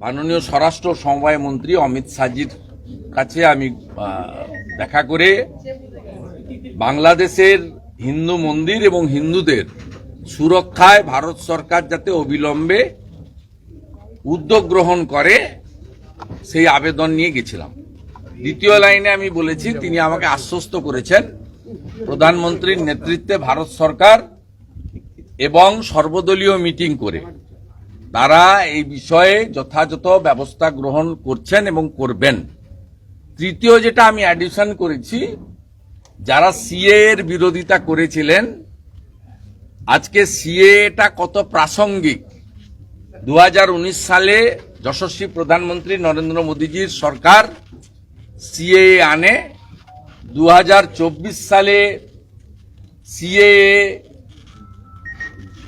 মাননীয় স্বরাষ্ট্র সমবায় মন্ত্রী অমিত শাহজির কাছে আমি দেখা করে বাংলাদেশের হিন্দু মন্দির এবং হিন্দুদের সুরক্ষায় ভারত সরকার যাতে অবিলম্বে উদ্যোগ গ্রহণ করে, সেই আবেদন নিয়ে গেছিলাম। দ্বিতীয় লাইনে আমি বলেছি, তিনি আমাকে আশ্বস্ত করেছেন, প্রধানমন্ত্রীর নেতৃত্বে ভারত সরকার এবং সর্বদলীয় মিটিং করে তারা এই বিষয়ে যথাযথ ব্যবস্থা গ্রহণ করছেন এবং করবেন। তৃতীয় যেটা আমি অ্যাডিশন করেছি, যারা সিএ এর বিরোধিতা করেছিলেন, আজকে সিএটা কত প্রাসঙ্গিক। দু হাজার উনিশ সালে যশস্বী প্রধানমন্ত্রী নরেন্দ্র মোদীজির সরকার সিএ আনে। দু হাজার চব্বিশ সালে সিএ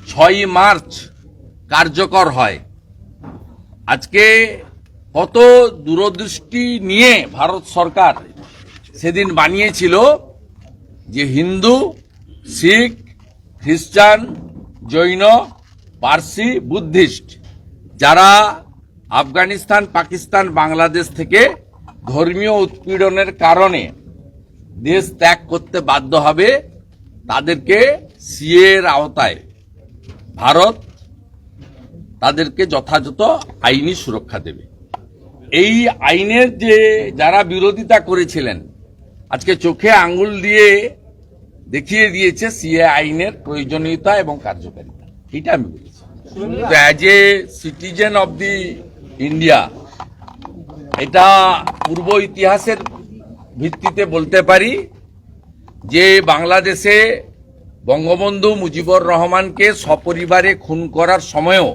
ছয়ই মার্চ কার্যকর হয়। আজকে কত দূরদৃষ্টি নিয়ে ভারত সরকার সেদিন বানিয়েছিল যে হিন্দু, শিখ, খ্রিস্টান, জৈন, পার্সি, বুদ্ধিস্ট যারা আফগানিস্তান, পাকিস্তান, বাংলাদেশ থেকে ধর্মীয় উৎপীড়নের কারণে দেশ ত্যাগ করতে বাধ্য হবে, তাদেরকে সিএ এর আওতায় ভারত তাদেরকে যথাযথ আইনি সুরক্ষা দেবে। এই আইনের যে যারা বিরোধিতা করেছিলেন, আজকে চোখে আঙ্গুল দিয়ে দেখিয়ে দিয়েছে সিএ আইনের প্রয়োজনীয়তা এবং কার্যকারিতা। এটা আমি বলেছি। As a citizen of the India এটা পূর্ব ইতিহাসের ভিত্তিতে বলতে পারি যে বাংলাদেশে বঙ্গবন্ধু মুজিবুর রহমানকে সপরিবারে খুন করার সময়ও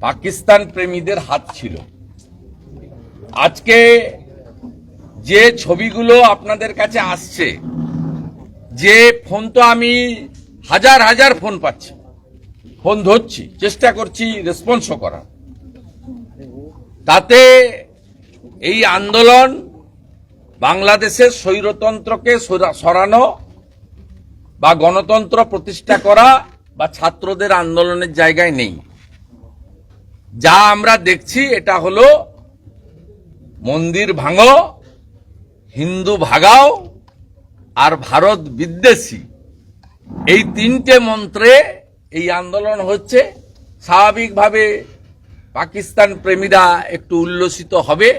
পাকিস্তান প্রেমীদের হাত ছিল। আজকে যে ছবিগুলো আপনাদের কাছে আসছে, যে ফোন তো আমি হাজার হাজার ফোন পাচ্ছি, ফোন ধরছি, চেষ্টা করছি রেসপন্সও করার। তাতে এই আন্দোলন বাংলাদেশের স্বৈরতন্ত্রকে সরা- সরানো বা গণতন্ত্র প্রতিষ্ঠা করা বা ছাত্রদের আন্দোলনের জায়গায় নেই। যা আমরা দেখছি, এটা হলো মন্দির ভাঙ, হিন্দু ভাগাও, আর ভারত বিদ্বেষী। এই তিনটে মন্ত্রে এই আন্দোলন হচ্ছে। স্বাভাবিকভাবে পাকিস্তান প্রেমীরা একটু উল্লসিত হবে।